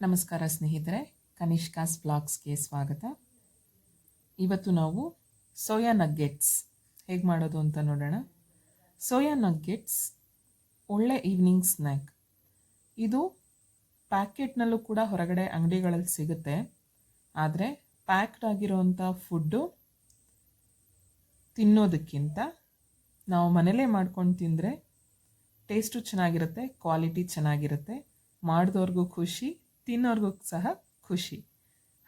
ನಮಸ್ಕಾರ ಸ್ನೇಹಿತರೆ ಕನಿಷ್ಕಾಸ್ ಬ್ಲಾಗ್ಸ್ಗೆ ಸ್ವಾಗತ. ಇವತ್ತು ನಾವು ಸೋಯಾ ನಗ್ಗೆಟ್ಸ್ ಹೇಗೆ ಮಾಡೋದು ಅಂತ ನೋಡೋಣ. ಸೋಯಾ ನಗ್ಗೆಟ್ಸ್ ಒಳ್ಳೆ ಈವ್ನಿಂಗ್ ಸ್ನ್ಯಾಕ್ ಇದು ಪ್ಯಾಕೆಟ್ನಲ್ಲೂ ಕೂಡ ಹೊರಗಡೆ ಅಂಗಡಿಗಳಲ್ಲಿ ಸಿಗುತ್ತೆ. ಆದರೆ ಪ್ಯಾಕ್ಡ್ ಆಗಿರೋವಂಥ ಫುಡ್ಡು ತಿನ್ನೋದಕ್ಕಿಂತ ನಾವು ಮನೇಲೇ ಮಾಡ್ಕೊಂಡು ತಿಂದರೆ ಟೇಸ್ಟು ಚೆನ್ನಾಗಿರುತ್ತೆ ಕ್ವಾಲಿಟಿ ಚೆನ್ನಾಗಿರುತ್ತೆ ಮಾಡಿದವ್ರಿಗೂ ಖುಷಿ ತಿನ್ನೋರ್ಗೂ ಸಹ ಖುಷಿ.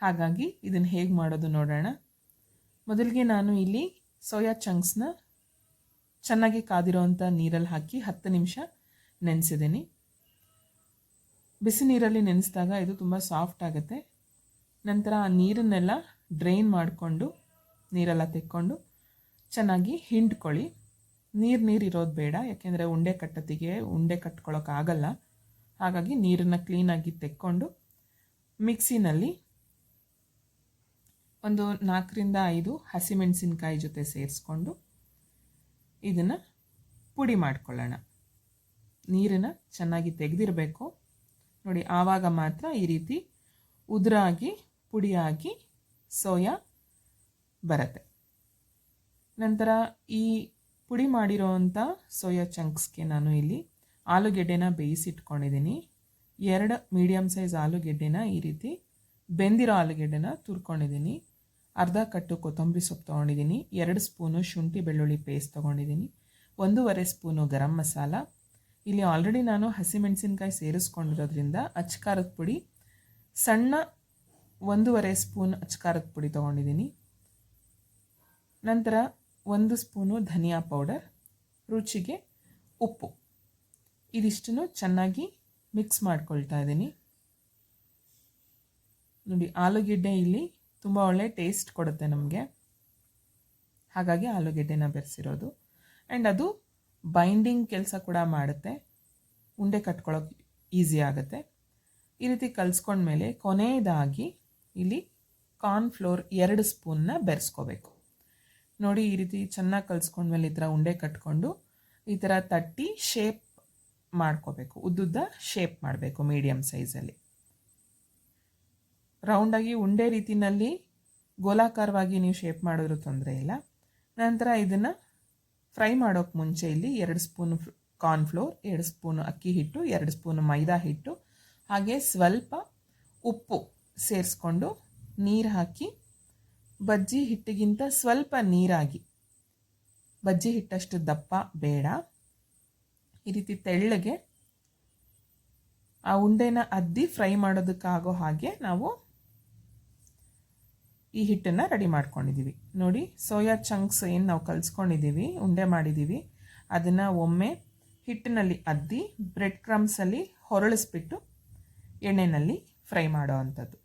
ಹಾಗಾಗಿ ಇದನ್ನು ಹೇಗೆ ಮಾಡೋದು ನೋಡೋಣ. ಮೊದಲಿಗೆ ನಾನು ಇಲ್ಲಿ ಸೋಯಾ ಚಂಕ್ಸ್ನ ಚೆನ್ನಾಗಿ ಕಾದಿರೋವಂಥ ನೀರಲ್ಲಿ ಹಾಕಿ ಹತ್ತು ನಿಮಿಷ ನೆನೆಸಿದ್ದೀನಿ. ಬಿಸಿ ನೀರಲ್ಲಿ ನೆನೆಸಿದಾಗ ಇದು ತುಂಬ ಸಾಫ್ಟ್ ಆಗುತ್ತೆ. ನಂತರ ಆ ನೀರನ್ನೆಲ್ಲ ಡ್ರೈನ್ ಮಾಡಿಕೊಂಡು, ನೀರೆಲ್ಲ ತೆಕ್ಕೊಂಡು ಚೆನ್ನಾಗಿ ಹಿಂಡ್ಕೊಳ್ಳಿ. ನೀರು ನೀರು ಇರೋದು ಬೇಡ, ಯಾಕೆಂದರೆ ಉಂಡೆ ಕಟ್ಟತ್ತಿಗೆ, ಉಂಡೆ ಕಟ್ಕೊಳ್ಳೋಕ್ಕಾಗಲ್ಲ ಹಾಗಾಗಿ ನೀರನ್ನು ಕ್ಲೀನಾಗಿ ತೆಕ್ಕೊಂಡು ಮಿಕ್ಸಿನಲ್ಲಿ ಒಂದು ನಾಲ್ಕರಿಂದ ಐದು ಹಸಿಮೆಣಸಿನ್ಕಾಯಿ ಜೊತೆ ಸೇರಿಸ್ಕೊಂಡು ಇದನ್ನು ಪುಡಿ ಮಾಡ್ಕೊಳ್ಳೋಣ. ನೀರನ್ನು ಚೆನ್ನಾಗಿ ತೆಗೆದಿರಬೇಕು. ನೋಡಿ, ಆವಾಗ ಮಾತ್ರ ಈ ರೀತಿ ಉದುರಾಗಿ, ಪುಡಿಯಾಗಿ ಸೋಯಾ ಬರುತ್ತೆ. ನಂತರ ಈ ಪುಡಿ ಮಾಡಿರೋವಂಥ ಸೋಯಾ ಚಂಕ್ಸ್ಗೆ ನಾನು ಇಲ್ಲಿ ಆಲೂಗೆಡ್ಡೆನ ಬೇಯಿಸಿಟ್ಕೊಂಡಿದ್ದೀನಿ. ಎರಡು ಮೀಡಿಯಮ್ ಸೈಜ್ ಆಲೂಗೆಡ್ಡೆನ ಈ ರೀತಿ ಬೆಂದಿರೋ ಆಲೂಗೆಡ್ಡೆನ ತುರ್ಕೊಂಡಿದ್ದೀನಿ. ಅರ್ಧ ಕಟ್ಟು ಕೊತ್ತಂಬರಿ ಸೊಪ್ಪು ತೊಗೊಂಡಿದ್ದೀನಿ. ಎರಡು ಸ್ಪೂನು ಶುಂಠಿ ಬೆಳ್ಳುಳ್ಳಿ ಪೇಸ್ಟ್ ತೊಗೊಂಡಿದ್ದೀನಿ. ಒಂದೂವರೆ ಸ್ಪೂನು ಗರಂ ಮಸಾಲ. ಇಲ್ಲಿ ಆಲ್ರೆಡಿ ನಾನು ಹಸಿಮೆಣಸಿನ್ಕಾಯಿ ಸೇರಿಸ್ಕೊಂಡಿರೋದ್ರಿಂದ ಅಚ್ಕಾರದ ಪುಡಿ, ಸಣ್ಣ ಒಂದೂವರೆ ಸ್ಪೂನ್ ಅಚ್ಕಾರದ ಪುಡಿ ತೊಗೊಂಡಿದ್ದೀನಿ. ನಂತರ ಒಂದು ಸ್ಪೂನು ಧನಿಯಾ ಪೌಡರ್, ರುಚಿಗೆ ಉಪ್ಪು. ಇದಿಷ್ಟನ್ನು ಚೆನ್ನಾಗಿ ಮಿಕ್ಸ್ ಮಾಡ್ಕೊಳ್ತಾ ಇದ್ದೀನಿ. ನೋಡಿ, ಆಲೂಗೆಡ್ಡೆ ಇಲ್ಲಿ ತುಂಬ ಒಳ್ಳೆ ಟೇಸ್ಟ್ ಕೊಡುತ್ತೆ ನಮಗೆ. ಹಾಗಾಗಿ ಆಲೂಗೆಡ್ಡೆನ ಬೆರೆಸಿರೋದು. ಆ್ಯಂಡ್ ಅದು ಬೈಂಡಿಂಗ್ ಕೆಲಸ ಕೂಡ ಮಾಡುತ್ತೆ. ಉಂಡೆ ಕಟ್ಕೊಳ್ಳೋಕೆ ಈಸಿ ಆಗುತ್ತೆ. ಈ ರೀತಿ ಕಲಿಸ್ಕೊಂಡ್ಮೇಲೆ ಕೊನೆಯದಾಗಿ ಇಲ್ಲಿ ಕಾರ್ನ್ಫ್ಲೋರ್ ಎರಡು ಸ್ಪೂನ್ನ ಬೆರೆಸ್ಕೋಬೇಕು. ನೋಡಿ, ಈ ರೀತಿ ಚೆನ್ನಾಗಿ ಕಲಿಸ್ಕೊಂಡ್ಮೇಲೆ ಈ ಥರ ಉಂಡೆ ಕಟ್ಕೊಂಡು ಈ ಥರ ತಟ್ಟಿ ಶೇಪ್ ಮಾಡ್ಕೋಬೇಕು. ಉದ್ದುದ್ದ ಶೇಪ್ ಮಾಡಬೇಕು ಮೀಡಿಯಮ್ ಸೈಜಲ್ಲಿ ರೌಂಡಾಗಿ ಉಂಡೆ ರೀತಿಯಲ್ಲಿ ಗೋಲಾಕಾರವಾಗಿ ನೀವು ಶೇಪ್ ಮಾಡಿದ್ರೂ ತೊಂದರೆ ಇಲ್ಲ. ನಂತರ ಇದನ್ನು ಫ್ರೈ ಮಾಡೋಕ್ಕೆ ಮುಂಚೆ ಇಲ್ಲಿ ಎರಡು ಸ್ಪೂನ್ ಕಾರ್ನ್ಫ್ಲೋರ್ ಎರಡು ಸ್ಪೂನು ಅಕ್ಕಿ ಹಿಟ್ಟು, ಎರಡು ಸ್ಪೂನು ಮೈದಾ ಹಿಟ್ಟು, ಹಾಗೆ ಸ್ವಲ್ಪ ಉಪ್ಪು ಸೇರಿಸ್ಕೊಂಡು ನೀರು ಹಾಕಿ ಬಜ್ಜಿ ಹಿಟ್ಟಿಗಿಂತ ಸ್ವಲ್ಪ ನೀರಾಗಿ. ಬಜ್ಜಿ ಹಿಟ್ಟಷ್ಟು ದಪ್ಪ ಬೇಡ. ಈ ರೀತಿ ತೆಳ್ಳಗೆ ಆ ಉಂಡೆನ ಅದ್ದಿ ಫ್ರೈ ಮಾಡೋದಕ್ಕಾಗೋ ಹಾಗೆ ನಾವು ಈ ಹಿಟ್ಟನ್ನು ರೆಡಿ ಮಾಡ್ಕೊಂಡಿದ್ದೀವಿ. ನೋಡಿ, ಸೋಯಾ ಚಂಕ್ಸ್ ಏನು ನಾವು ಕಲಿಸ್ಕೊಂಡಿದ್ದೀವಿ, ಉಂಡೆ ಮಾಡಿದ್ದೀವಿ. ಅದನ್ನು ಒಮ್ಮೆ ಹಿಟ್ಟಿನಲ್ಲಿ ಅದ್ದಿ, ಬ್ರೆಡ್ ಕ್ರಮ್ಸಲ್ಲಿ ಹೊರಳಿಸ್ಬಿಟ್ಟು ಎಣ್ಣೆಯಲ್ಲಿ ಫ್ರೈ ಮಾಡೋ ಅಂಥದ್ದು.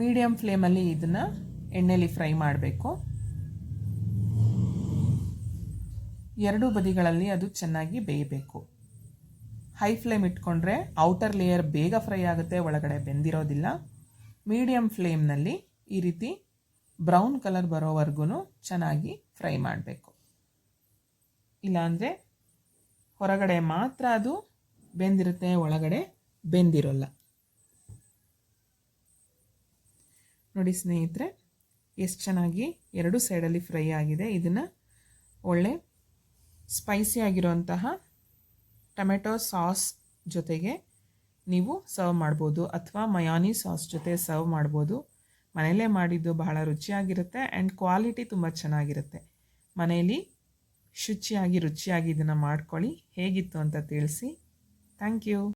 ಮೀಡಿಯಮ್ ಫ್ಲೇಮಲ್ಲಿ ಇದನ್ನು ಎಣ್ಣೆಯಲ್ಲಿ ಫ್ರೈ ಮಾಡಬೇಕು. ಎರಡೂ ಬದಿಗಳಲ್ಲಿ ಅದು ಚೆನ್ನಾಗಿ ಬೇಯಬೇಕು. ಹೈ ಫ್ಲೇಮ್ ಇಟ್ಕೊಂಡ್ರೆ ಔಟರ್ ಲೇಯರ್ ಬೇಗ ಫ್ರೈ ಆಗುತ್ತೆ, ಒಳಗಡೆ ಬೆಂದಿರೋದಿಲ್ಲ. ಮೀಡಿಯಮ್ ಫ್ಲೇಮ್ನಲ್ಲಿ ಈ ರೀತಿ ಬ್ರೌನ್ ಕಲರ್ ಬರೋವರೆಗೂ ಚೆನ್ನಾಗಿ ಫ್ರೈ ಮಾಡಬೇಕು. ಇಲ್ಲಾಂದರೆ ಹೊರಗಡೆ ಮಾತ್ರ ಅದು ಬೆಂದಿರುತ್ತೆ, ಒಳಗಡೆ ಬೆಂದಿರೋಲ್ಲ. ನೋಡಿ ಸ್ನೇಹಿತರೆ, ಎಷ್ಟು ಚೆನ್ನಾಗಿ ಎರಡು ಸೈಡಲ್ಲಿ ಫ್ರೈ ಆಗಿದೆ. ಇದನ್ನು ಒಳ್ಳೆ ಸ್ಪೈಸಿ ಆಗಿರುವಂತಹ ಟೊಮೆಟೊ ಸಾಸ್ ಜೊತೆಗೆ ನೀವು ಸರ್ವ್ ಮಾಡ್ಬೋದು ಅಥವಾ ಮಯಾನಿ ಸಾಸ್ ಜೊತೆ ಸರ್ವ್ ಮಾಡ್ಬೋದು. ಮನೆಯಲ್ಲೇ ಮಾಡಿದ್ದು ಬಹಳ ರುಚಿಯಾಗಿರುತ್ತೆ ಆ್ಯಂಡ್ ಕ್ವಾಲಿಟಿ ತುಂಬ ಚೆನ್ನಾಗಿರುತ್ತೆ. ಮನೆಯಲ್ಲಿ ಶುಚಿಯಾಗಿ ರುಚಿಯಾಗಿ ಇದನ್ನು ಮಾಡ್ಕೊಳ್ಳಿ. ಹೇಗಿತ್ತು ಅಂತ ತಿಳಿಸಿ. Thank you